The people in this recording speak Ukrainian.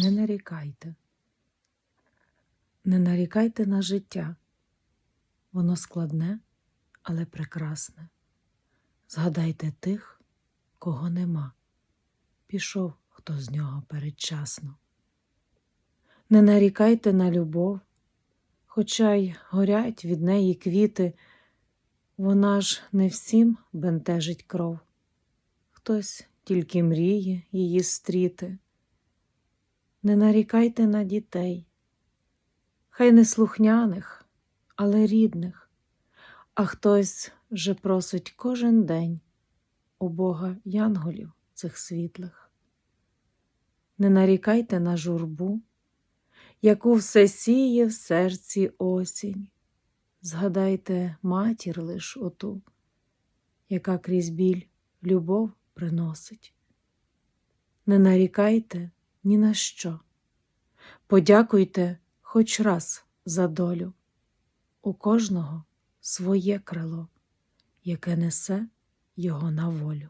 Не нарікайте. Не нарікайте на життя. Воно складне, але прекрасне. Згадайте тих, кого нема. Пішов хто з нього передчасно. Не нарікайте на любов, хоча й горять від неї квіти, вона ж не всім бентежить кров. Хтось тільки мріє її стріти. Не нарікайте на дітей, хай не слухняних, але рідних, а хтось вже просить кожен день у Бога янголів цих світлих. Не нарікайте на журбу, яку все сіє в серці осінь. Згадайте матір лиш оту, яка крізь біль любов приносить. Не нарікайте ні на що. Подякуйте хоч раз за долю. У кожного своє крило, яке несе його на волю.